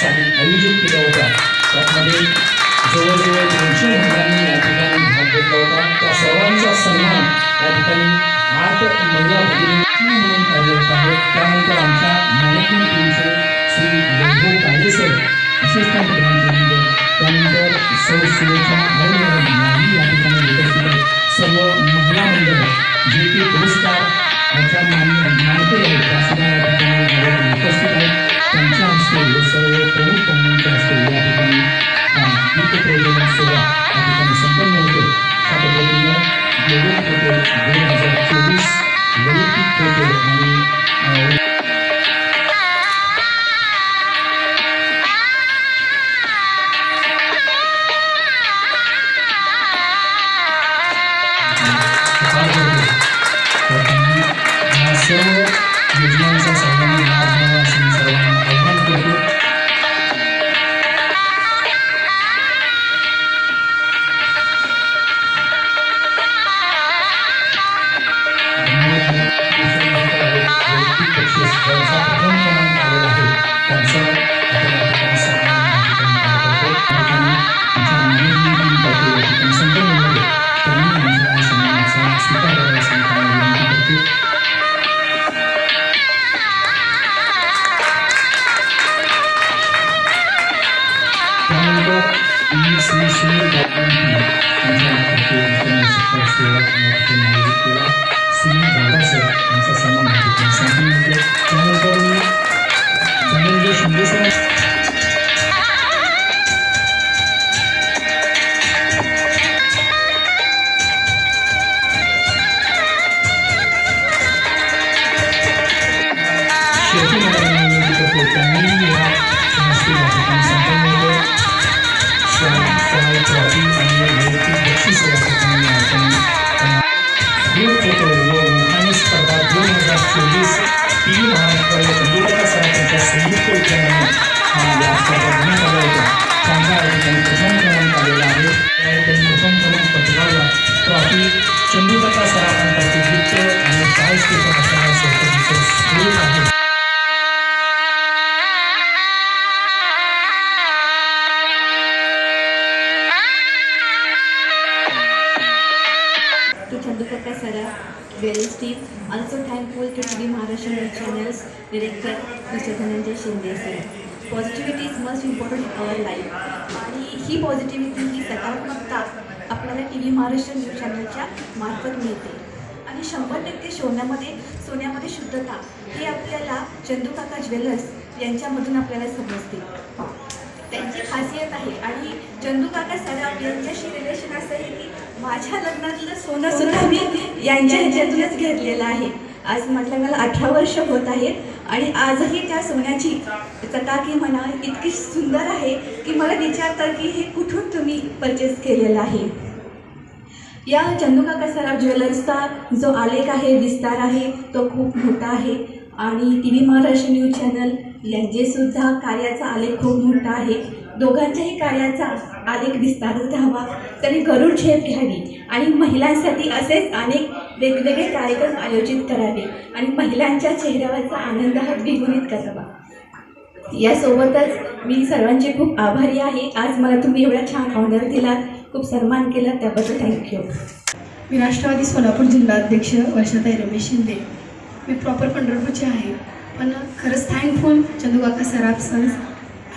साली आयोजित केला होता. त्यामध्ये जवळजवळ दोनशे महिलांनी या ठिकाणी भाग घेतला होता. त्या सर्वांचा सन्मान या ठिकाणी आठ महिला भगिनी म्हणून कार्यरत आहेत. त्यानंतर आमच्या मॅनेजमेंट टीमचे श्री वैभव काळे सर विशेषतः त्यानंतर सौ सुरेखा या ठिकाणी very steep. Also thankful to TV Maharashtra News Channel's director, Mr. Dhananjay Shinde sir. Positivity is most important in our life. आणि ही पॉझिटिव्हिटी ही सकारात्मकता आपल्याला टी व्ही महाराष्ट्र न्यूज चॅनलच्या मार्फत मिळते आणि शंभर टक्के सोन्यामध्ये सोन्यामध्ये शुद्धता हे आपल्याला चंदूकाका ज्वेलर्स यांच्यामधून आपल्याला समजते त्यांची खासियत आहे आणि चंदूकाका सराफ यांच्याशी रिलेशन असं आहे की माझ्या लग्नातलं सोनं सुद्धा मी यांच्या ह्याच्यातूनच घेतलेलं आहे. आज म्हटलं मला अठरा वर्ष होत आहेत आणि आजही त्या सोन्याची चकाकी म्हणा इतकी सुंदर आहे की मला विचारतात की हे कुठून तुम्ही परचेस केलेलं आहे? या चंदुका कसाराव ज्वेलर्सचा जो आलेख आहे विस्तार आहे तो खूप मोठा आहे. आणि T V Maharashtra news channel यांचेसुद्धा कार्याचा आलेख खूप मोठा आहे. दोघांच्याही कार्याचा अधिक विस्तारच राहावा त्यांनी गरुड झेप घ्यावी आणि महिलांसाठी असेच अनेक वेगवेगळे कार्यक्रम आयोजित करावे आणि महिलांच्या चेहऱ्यावरचा आनंद हा द्विगुणित करावा. यासोबतच मी सर्वांचे खूप आभारी आहे. आज मला तुम्ही एवढा छान ऑर्डर दिलात. खूप सन्मान केला त्याबद्दल थँक्यू मी राष्ट्रवादी सोलापूर जिल्हाध्यक्ष वर्षाताई रमेश शिंदे. मी प्रॉपर पंढरपूरचे आहे. पण खरंच थँकफुल चंदुकाका सराफ सन्स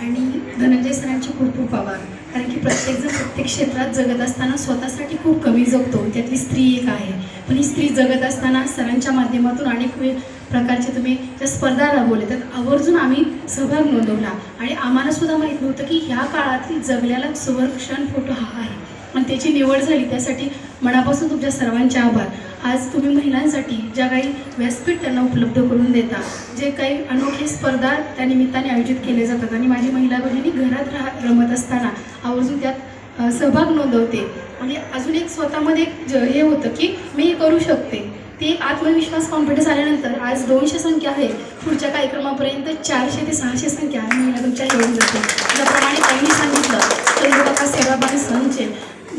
आणि धनंजय सरांचे खूप खूप आभार कारण की प्रत्येकजण प्रत्येक क्षेत्रात जगत असताना स्वतःसाठी खूप कमी जगतो. त्यातली स्त्री एक आहे. पण ही स्त्री जगत असताना सरांच्या माध्यमातून अनेक वे प्रकारचे तुम्ही त्या स्पर्धा राबवल्या त्यात आवर्जून आम्ही सहभाग नोंदवला. आणि आम्हाला सुद्धा माहीत नव्हतं की ह्या काळातील जगल्याला सुवर्क्षण फोटो हा आहे. आणि त्याची निवड झाली त्यासाठी मनापासून तुमच्या सर्वांचे आभार. आज तुम्ही महिलांसाठी ज्या काही व्यासपीठ त्यांना उपलब्ध करून देता जे काही अनोखे स्पर्धा त्या निमित्ताने आयोजित केले जातात. आणि माझी महिला बहिणी घरात राहा रमत असताना आवर्जून त्यात सहभाग नोंदवते. आणि अजून एक स्वतःमध्ये एक ज हे होतं की मी हे करू शकते. ते आत्मविश्वास कॉन्फिडन्स आल्यानंतर आज दोनशे संख्या आहे पुढच्या कार्यक्रमापर्यंत चारशे ते सहाशे संख्या महिला तुमच्या येऊन जाते ज्याप्रमाणे त्यांनी सांगितलं तर सेवाबाई संचेल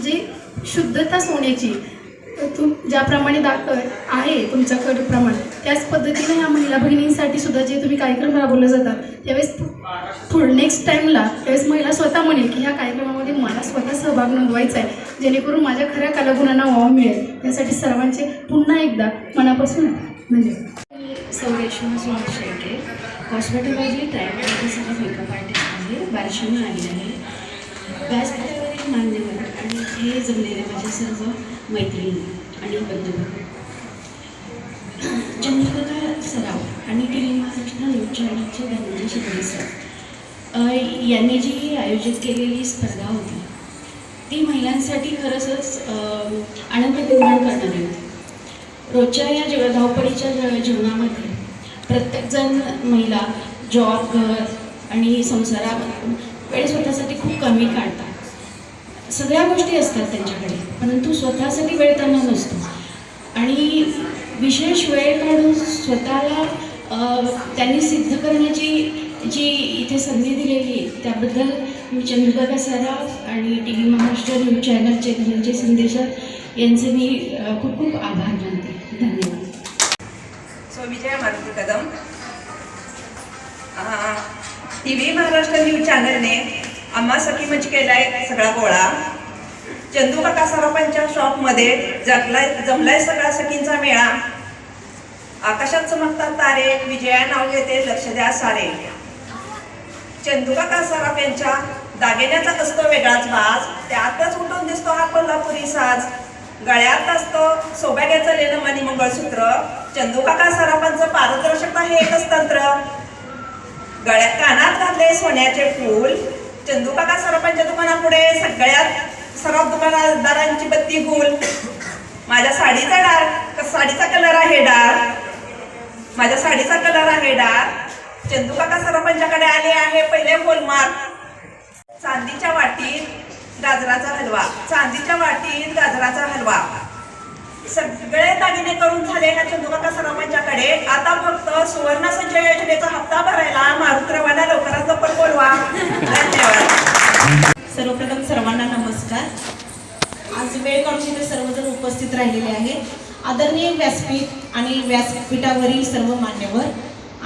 जे शुद्धता सोन्याची तुम ज्याप्रमाणे दाख आहे तुमच्याकडे प्रमाण त्याच पद्धतीने ह्या महिला भगिनींसाठी सुद्धा जे तुम्ही कार्यक्रम राबवले जातात त्यावेळेस पुढे नेक्स्ट टाईमला त्यावेळेस महिला स्वतः म्हणेल की ह्या कार्यक्रमामध्ये मला स्वतः सहभाग नोंदवायचा आहे जेणेकरून माझ्या खऱ्या कलागुणांना वाव मिळेल. त्यासाठी सर्वांचे पुन्हा एकदा मनापासून म्हणजे सौरेश्वर सुहास शेळके कॉस्मेटॉलॉजी ट्रायकोलॉजीसाठी मेकअप आर्टिस्ट आहे बार्शीहून आली आहे. व्यासपीठावरील हे जमलेले माझ्या सर्व मैत्रिणी आणि बंधू. चंद्रकला सराव आणि T Maharashtra news Dhananjay Shinde sir. यांनी जी आयोजित केलेली स्पर्धा होती ती महिलांसाठी खरंच आनंद निर्माण करणारी होती. रोजच्या या जीव धावपळीच्या जीवनामध्ये प्रत्येकजण महिला जॉब घर आणि संसारात वेळ स्वतःसाठी खूप कमी काढतात. सगळ्या गोष्टी असतात त्यांच्याकडे परंतु स्वतःसाठी वेळ त्यांना नसतो. आणि विशेष वेळ काढून स्वतःला त्यांनी सिद्ध करण्याची जी इथे संधी दिलेली आहे त्याबद्दल मी चंद्रकाका सराफ आणि टी व्ही महाराष्ट्र न्यूज चॅनलचे धनंजय संदेशात यांचे मी खूप खूप आभार मानते. धन्यवाद. So Vijay Maruti Kadam. T V Maharashtra news चॅनलने आम्हा सखी म्हणजे केलाय सगळा गोळा. चंदू काका सराफांच्या शॉपमध्ये जगलाय जमलाय सगळा सखींचा मेळा. आकाशात चमकतात तारे विजया नाव घेते लक्ष द्या सारे. चंदू काका सराफ यांच्या दागिन्याचा असतो वेगळाच बाज त्यातच उठून दिसतो हा कोल्हापुरी साज. गळ्यात असतं सौभाग्याचं लेणं आणि मंगळसूत्र. चंदू काका सराफांचं पारदर्शकता हे एकच तंत्र. गळ्यात कानात घातले सोन्याचे फूल. चंदू काका सराफांच्या दुकानापुढे सगळ्यात सर्व दुकानदारांची बत्ती गुल. माझ्या साडीचा डार्क साडीचा कलर आहे डार्क माझ्या साडीचा कलर आहे डार्क चंदू काका आले आहे पहिले होलमार्क चांदीच्या वाटीत गाजराचा हलवा. चांदीच्या वाटीत गाजराचा हलवा. सगळे दागिने करून झाले ना चंदुकाका सरावांच्याकडे. आता फक्त सुवर्ण संचय योजनेचा हप्ता भरायला मारुत लवकरात लवकर बोलवा. धन्यवाद. सर्वप्रथम सर्वांना नमस्कार. आज वेळ काढून इथे सर्वजण उपस्थित राहिलेले आहेत. आदरणीय व्यासपीठ आणि व्यासपीठावरील सर्व मान्यवर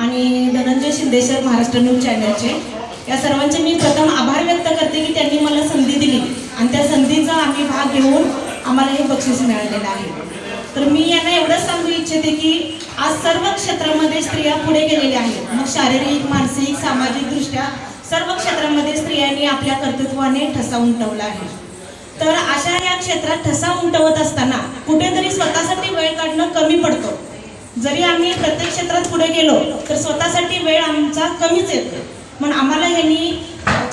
आणि धनंजय शिंदेश्वर महाराष्ट्र न्यूज चॅनलचे. या सर्वांचे मी प्रथम आभार व्यक्त करते की त्यांनी मला संधी दिली. आणि त्या संधीचा आम्ही भाग घेऊन आम्हाला हे बक्षीस मिळालेलं आहे. तर मी यांना एवढंच सांगू इच्छिते की आज सर्व क्षेत्रामध्ये स्त्रिया पुढे गेलेल्या आहेत. मग शारीरिक मानसिक सामाजिकदृष्ट्या सर्व क्षेत्रामध्ये स्त्रियांनी आपल्या कर्तृत्वाने ठसा उमटवला आहे. तर अशा या क्षेत्रात ठसा उमटवत असताना कुठेतरी स्वतःसाठी वेळ काढणं कमी पडतो. जरी आम्ही प्रत्येक क्षेत्रात पुढे गेलो तर स्वतःसाठी वेळ आमचा कमीच येतो. पण आम्हाला ह्यांनी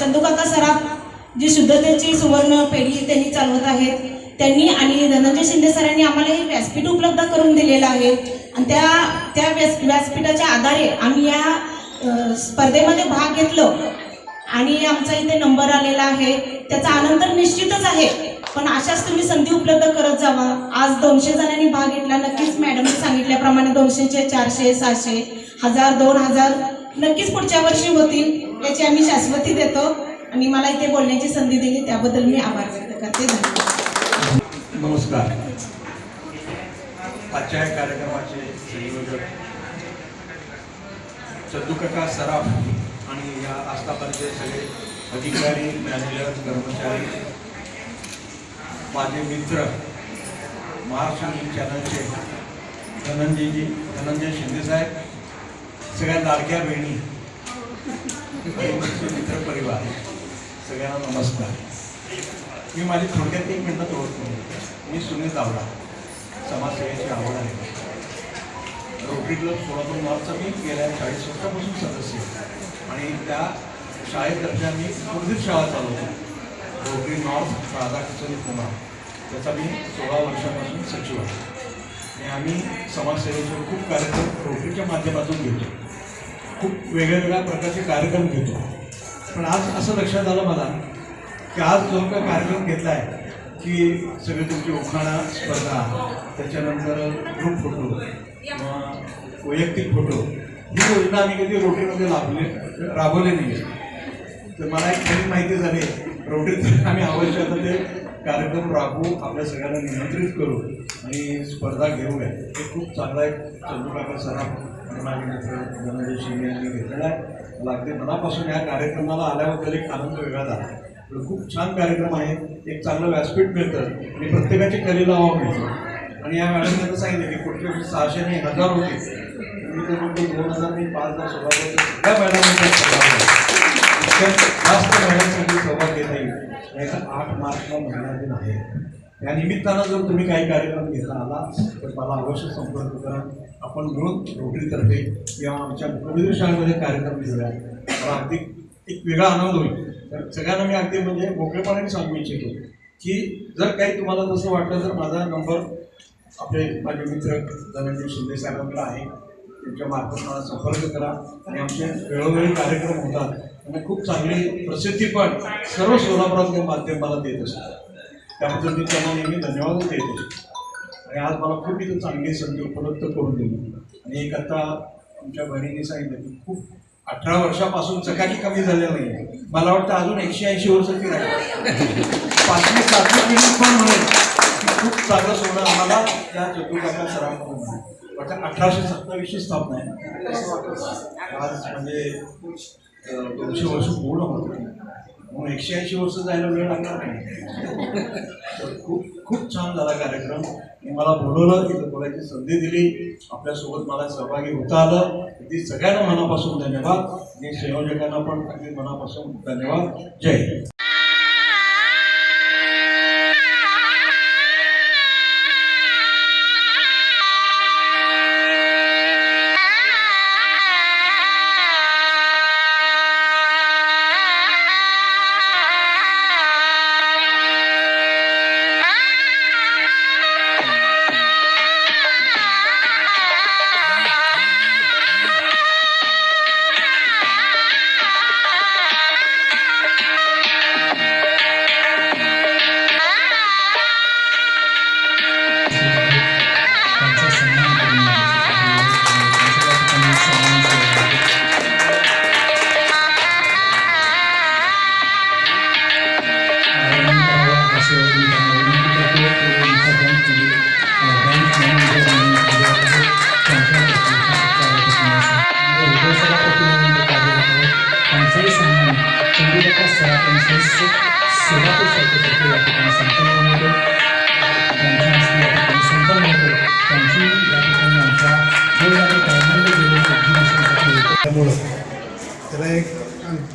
चंदूकाका सराफ जी शुद्धतेची सुवर्ण पेढी त्यांनी चालवत आहेत त्यांनी आणि धनंजय शिंदे सरांनी आम्हाला हे व्यासपीठ उपलब्ध करून दिलेलं आहे. आणि त्या त्या व्यास व्यासपीठाच्या आधारे आम्ही या स्पर्धेमध्ये भाग घेतलो. आणि आमचा इथे नंबर आलेला आहे. त्याचा आनंद तर निश्चितच आहे. पण अशाच तुम्ही संधी उपलब्ध करत जावा. आज दोनशे जणांनी भाग घेतला. नक्कीच मॅडमने सांगितल्याप्रमाणे दोनशेचे चारशे सहाशे हजार दोन हजार नक्कीच पुढच्या वर्षी होतील याची आम्ही शाश्वती देतो. आणि मला इथे बोलण्याची संधी दिली. त्याबद्दल मी आभार व्यक्त करते. धन्यवाद. नमस्कार. आजच्या या कार्यक्रमाचे संयोजक चंदुकाका सराफ आणि या आस्थापनेचे सगळे अधिकारी मॅनेजर कर्मचारी माझे मित्र महाराष्ट्र न्यूज चॅनलचे धनंजयजी धनंजय शिंदेसाहेब सगळ्या लाडक्या बहिणी मित्र परिवार सगळ्यांना नमस्कार. मी माझी थोडक्यात एक मिनिटात ओळखतो मी सुनील दावडा समाजसेवेची आवड आहे. रोटरी क्लब सोळा दोन मी गेल्या चाळीस वर्षापासून सदस्य आणि त्या शाळेतर्फे मी मुर्दित शाळा चालवतो रोटरी नॉर्थ राधाकिशन कुमार. त्याचा मी सोळा वर्षापासून सचिव आहे. आणि आम्ही समाजसेवेचे खूप कार्यक्रम रोटरीच्या माध्यमातून घेतो. खूप वेगळ्या वेगळ्या प्रकारचे कार्यक्रम घेतो. पण आज असं लक्षात आलं मला की आज जो काय कार्यक्रम घेतला आहे की सगळे तुमची उखाणा स्पर्धा त्याच्यानंतर ग्रुप फोटो किंवा वैयक्तिक फोटो ही योजना आम्ही कधी रोटरीमध्ये लाभले राबवली नाही तर मला एक खरी माहिती झाली रोटरीत आम्ही आवश्यक आता ते कार्यक्रम राबवू आपल्या सगळ्यांना निमंत्रित करू आणि स्पर्धा घेऊया. हे खूप चांगला एक चंदूकाका सराफ आणि माझे मित्र धनंजय शिंदे यांनी घेतलेला आहे. मला अगदी मनापासून या कार्यक्रमाला आल्याबद्दल एक आनंद वेगळा झाला. खूप छान कार्यक्रम आहे. एक चांगलं व्यासपीठ मिळतं आणि प्रत्येकाची कलेला वाव मिळतो आणि या मॅडमने तर सांगितलं की पुढच्या वर्षी सहाशे नाही हजार होते. मी तर म्हणतो दोन हजार नाही पाच हजार सोळा हजार सगळ्या मॅडमांनी सहभाग जास्त मॅडमसाठी सहभाग घेता येईल याचा आठ मार्चला महिला दिन आहे. या निमित्तानं जर तुम्ही काही कार्यक्रम घेता आला तर मला अवश्य संपर्क करा. आपण मिळून रोटरीतर्फे किंवा आमच्या मुख्यमंत्री शाळेमध्ये कार्यक्रम घेऊया. मला अगदी एक वेगळा आनंद होईल. तर सगळ्यांना मी अगदी म्हणजे मोकळेपणाने सांगू इच्छितो की जर काही तुम्हाला तसं वाटलं तर माझा नंबर आपले माझे मित्र धनंजय शिंदे साहेबांकडे आहे. त्यांच्या मार्फत मला संपर्क करा. आणि आमचे वेळोवेळी कार्यक्रम होतात. आणि खूप चांगली प्रसिद्धी पण सर्व सोलापुरातले माध्यम मला देत असतात. त्याबद्दल मी त्यांना नेहमी धन्यवाद देत. असतो आणि आज मला खूप इथं चांगली संधी उपलब्ध करून दिली. आणि एक आता आमच्या बहिणीने सांगितलं की खूप अठरा वर्षापासून चकाकी कमी झालेलं नाही. मला वाटतं अजून एकशे ऐंशी वर्षाची राहील. पाचवी सातवी पिढी पण म्हणेल की खूप चांगलं सोनं आम्हाला त्या चतुर्काका सरांकडून. वाटतं अठराशे सत्तावीसची स्थापना आहे. आज म्हणजे दोनशे वर्ष पूर्ण होत म्हणून एकशे ऐंशी वर्ष जायला वेळ लागणार नाही. तर खूप खूप छान झाला कार्यक्रम. मला बोलवलं इथं बोलायची संधी दिली. आपल्यासोबत मला सहभागी होता आलं. ती सगळ्यांना मनापासून धन्यवाद. आणि संयोजकांना पण अगदी मनापासून धन्यवाद. जय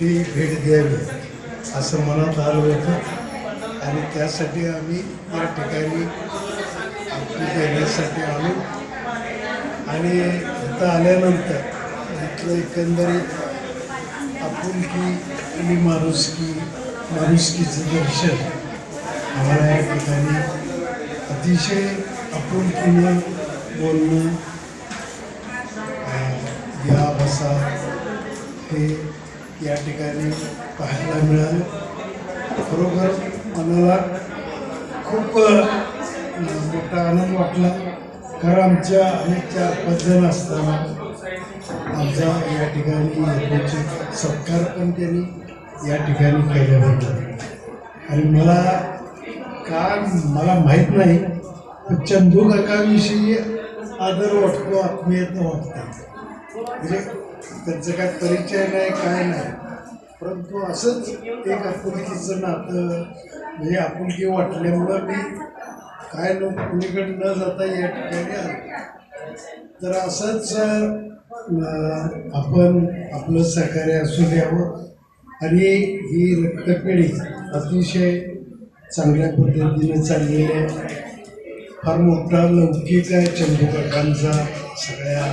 ती भेट द्यावी असं मनात आलं होतं. आणि त्यासाठी आम्ही या ठिकाणी आपली देण्यासाठी आलो. आणि इथं आल्यानंतर इथलं एकंदरीत आपुलकी आणि माणुसकी माणुसकीचं दर्शन आम्हाला या ठिकाणी अतिशय आपुलकीनं बोलणं या बसा हे या ठिकाणी पाहायला मिळालं. खरोखर मनाला खूप मोठा आनंद वाटला. कारण आमच्या अनेक चार पाच जण असताना आमचा या ठिकाणी सत्कार पण त्यांनी या ठिकाणी केला होता. आणि मला का मला माहीत नाही पण चंदू काकाविषयी आदर वाटतो आत्मीयता वाटते. म्हणजे त्यांचं काय परिचय नाही काय नाही. परंतु असंच एक आपुलकीचं नातं म्हणजे आपुलकी वाटल्यामुळं मी काय लोक कुणीकडे न जाता या ठिकाणी आलो. तर असंच आपण आपलं सहकार्य असू द्यावं आणि ही रक्तपेढी अतिशय चांगल्या पद्धतीने चाललेली आहे. फार मोठा लौकिक आहे चंदूकाकांचा सगळ्या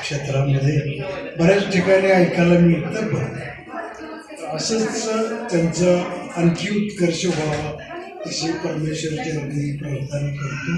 क्षेत्रामध्ये बऱ्याच ठिकाणी ऐकायला मिळतं पण असंच त्यांचं आणखी उत्कर्ष व्हावा अशी परमेश्वरच्या अगदी प्रार्थना करतो.